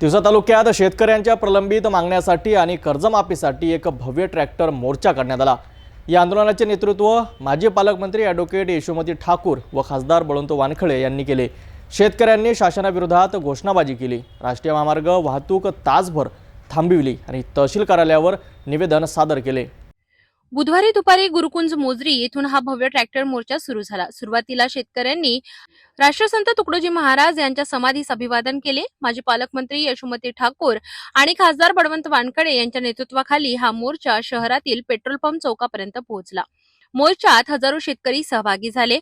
तिवसा तालुक्यात शेतकऱ्यांच्या प्रलंबित मागण्यासाठी आणि कर्जमाफीसाठी एक भव्य ट्रॅक्टर मोर्चा करण्यात आला. या आंदोलनाचे नेतृत्व माजी पालकमंत्री ॲडव्होकेट यशोमती ठाकूर व खासदार बळवंत वानखळे यांनी केले. शेतकऱ्यांनी शासनाविरोधात घोषणाबाजी केली. राष्ट्रीय महामार्ग वाहतूक तासभर थांबविली आणि तहसील कार्यालयावर निवेदन सादर केले. बुधवारी दुपारी गुरुकुंज मोजरी येथून हा भव्य ट्रॅक्टर मोर्चा सुरू झाला. सुरुवातीला शेतकऱ्यांनी राष्ट्रसंत तुकडोजी महाराज यांच्या समाधीस अभिवादन केले. माजी पालकमंत्री यशोमती ठाकूर आणि खासदार बळवंत वानकडे यांच्या नेतृत्वाखाली हा मोर्चा शहरातील पेट्रोल पंप चौकापर्यंत पोहोचला. मोर्चात हजारो शेतकरी सहभागी झाले.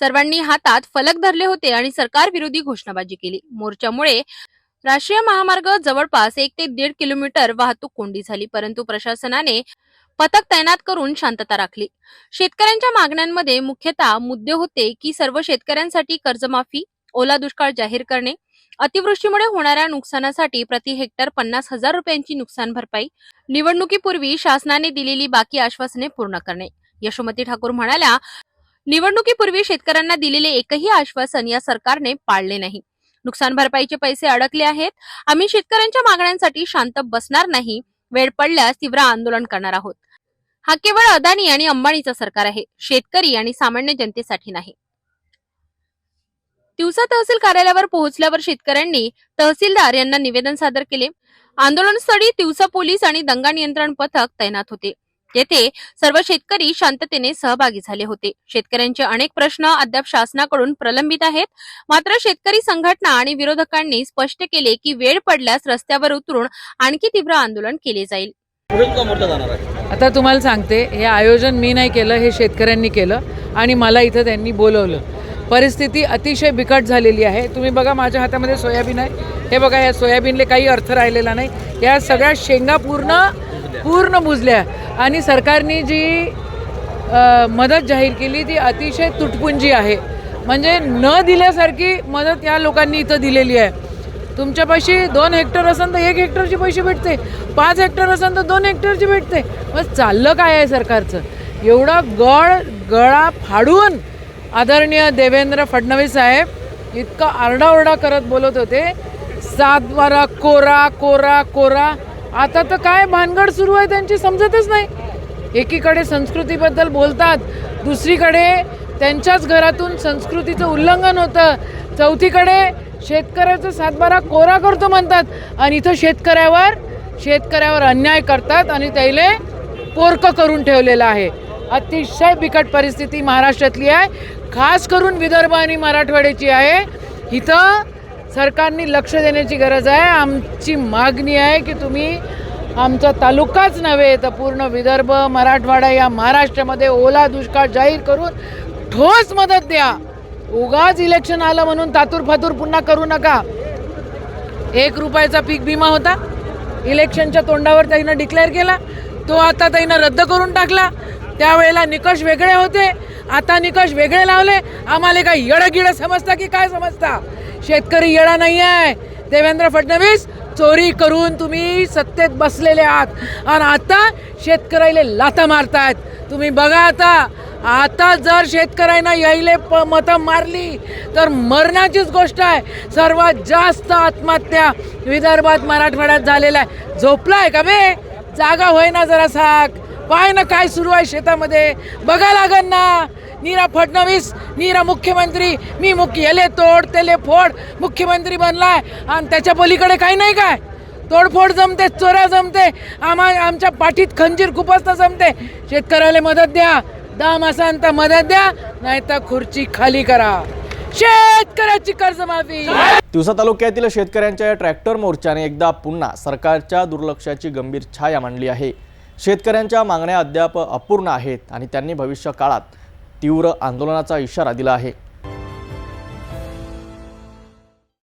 सर्वांनी हातात फलक धरले होते आणि सरकार विरोधी घोषणाबाजी केली. मोर्चामुळे राष्ट्रीय महामार्ग जवळपास एक ते दीड किलोमीटर वाहतूक कोंडी झाली. परंतु प्रशासनाने पथक तैनात करून शांतता राखली. शेतकऱ्यांच्या मागण्यांमध्ये मुख्यतः मुद्दे होते की सर्व शेतकऱ्यांसाठी कर्जमाफी ओला दुष्काळ जाहीर करणे अतिवृष्टीमुळे होणाऱ्या नुकसानासाठी प्रति हेक्टर पन्नास हजार रुपयांची नुकसान भरपाई निवडणुकीपूर्वी शासनाने दिलेली बाकी आश्वासने पूर्ण करणे. यशोमती ठाकूर म्हणाल्या निवडणुकीपूर्वी शेतकऱ्यांना दिलेले एकही आश्वासन या सरकारने पाळले नाही. नुकसान भरपाईचे पैसे अडकले आहेत. आम्ही शेतकऱ्यांच्या मागण्यांसाठी शांत बसणार नाही. वेळ पडल्यास तीव्र आंदोलन करणार आहोत. हा केवळ अदानी आणि अंबानीचा सरकार आहे. शेतकरी आणि सामान्य जनतेसाठी नाही. दिवसा तहसील कार्यालयावर पोहोचल्यावर शेतकऱ्यांनी तहसीलदार यांना निवेदन सादर केले. आंदोलनस्थळी दिवसा पोलीस आणि दंगा नियंत्रण पथक तैनात होते. येथे सर्व शेतकरी शांततेने सहभागी झाले होते. शेतकऱ्यांचे अनेक प्रश्न अद्याप शासनाकडून प्रलंबित आहेत. मात्र शेतकरी संघटना आणि विरोधकांनी स्पष्ट केले की वेळ पडल्यास रस्त्यावर उतरून आणखी तीव्र आंदोलन केले जाईल. जाणार आहे? आता तुम्हाला सांगते हे आयोजन मी नाही केलं हे शेतकऱ्यांनी केलं आणि मला इथं त्यांनी बोलवलं. परिस्थिती अतिशय बिकट झालेली आहे. तुम्ही बघा माझ्या हातामध्ये सोयाबीन आहे. हे बघा या सोयाबीनले काही अर्थ राहिलेला नाही. या सगळ्या शेंगा पूर्ण पूर्ण बुजल्या आणि सरकारने जी मदत जाहीर केली ती अतिशय तुटपुंजी आहे. म्हणजे न दिल्यासारखी मदत या लोकांनी इथं दिलेली आहे. तुमच्यापाशी दोन हेक्टर असेल तर एक हेक्टरचे पैसे भेटते. पाच हेक्टर असेल तर दोन हेक्टरचे भेटते. मग चाललं काय आहे सरकारचं? एवढा गळ गळा फाडून आदरणीय देवेंद्र फडणवीस साहेब इतका आरडाओरडा करत बोलत होते. सातबारा कोरा कोरा कोरा. आता तर काय भानगड सुरू आहे त्यांची समजतच नाही. एकीकडे संस्कृतीबद्दल बोलतात दुसरीकडे त्यांच्याच घरातून संस्कृतीचं उल्लंघन होतं. चौथीकडे शेतकऱ्याचा सातबारा कोरा करतो म्हणतात. आणि इथं शेतकऱ्यावर शेतकऱ्यावर अन्याय करतात आणि त्याले पोरकं करून ठेवलेलं आहे. अतिशय बिकट परिस्थिती महाराष्ट्रातली आहे. खास करून विदर्भ आणि मराठवाड्याची आहे. इथं सरकारने लक्ष देण्याची गरज आहे. आमची मागणी आहे की तुम्ही आमचा तालुकाच नव्हे तर पूर्ण विदर्भ मराठवाडा या महाराष्ट्रामध्ये ओला दुष्काळ जाहीर करून ठोस मदत द्या. उगाच इलेक्शन आलं म्हणून तातूर फातूर पुन्हा करू नका. एक रुपयाचा पीक विमा होता. इलेक्शनच्या तोंडावर त्यानं डिक्लेअर केला. तो आता त्यानं रद्द करून टाकला. त्यावेळेला निकष वेगळे होते. आता निकष वेगळे लावले. आम्हाला काय येडं गिडं समजता की काय समजता? शेतकरी येडा नाही आहे देवेंद्र फडणवीस चोरी करून तुम्ही सत्तेत बसलेले आहात. आणि आता शेतकऱ्याला लाथा मारतायत. तुम्ही बघा आता. आता जर शेतकऱ्यांना यायले प मतं मारली तर मरणाचीच गोष्ट आहे. सर्वात जास्त आत्महत्या विदर्भात मराठवाड्यात झालेल्या आहे. झोपला आहे का बे? जागा होईना जरा साक. पाय ना काय सुरू आहे शेतामध्ये. बघा लागन ना. नीरा फडणवीस नीरा मुख्यमंत्री. मी मुख्य याले तोड तेले फोड. मुख्यमंत्री बनलाय. आणि त्याच्या पलीकडे काही नाही काय? तोडफोड जमते चोऱ्या जमते. आम्हा आमच्या पाठीत खंजीर खुपसता जमते. शेतकऱ्याला मदत द्या. दाम असाल तर मदत द्या नाही तर खुर्ची खाली करा. शेतकऱ्याची कर्जमाफी. तिवसा तालुक्यातील शेतकऱ्यांच्या या ट्रॅक्टर मोर्चाने एकदा पुन्हा सरकारच्या दुर्लक्षाची गंभीर छाया मांडली आहे. शेतकऱ्यांच्या मागण्या अद्याप अपूर्ण आहेत आणि त्यांनी भविष्य काळात तीव्र आंदोलनाचा इशारा दिला आहे.